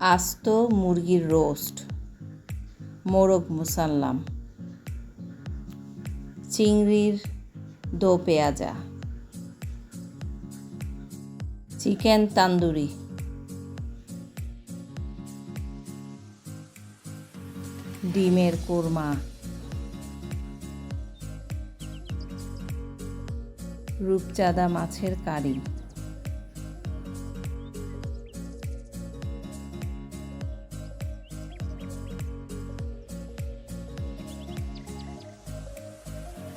আস্ত মুরগির রোস্ট। মোরগ মুসাল্লাম। চিংড়ির দো পেঁয়াজা। চিকেন তান্দুরি। ডিমের কোরমা। রূপচাঁদা মাছের কারি।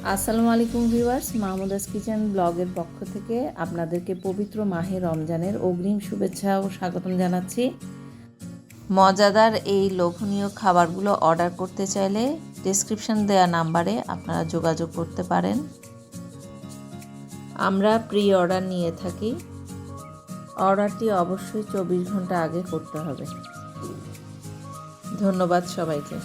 আসসালামু আলাইকুম ভিউয়ার্স, মাহমুদাস কিচেন ব্লগের পক্ষ থেকে আপনাদেরকে পবিত্র মাহে রমজানের অগ্রিম শুভেচ্ছা ও স্বাগতম জানাচ্ছি। মজাদার এই লোভনীয় খাবারগুলো অর্ডার করতে চাইলে ডিসক্রিপশন দেওয়া নাম্বারে আপনারা যোগাযোগ করতে পারেন। আমরা প্রি অর্ডার নিয়ে থাকি। অর্ডারটি অবশ্যই চব্বিশ ঘণ্টা আগে করতে হবে। ধন্যবাদ সবাইকে।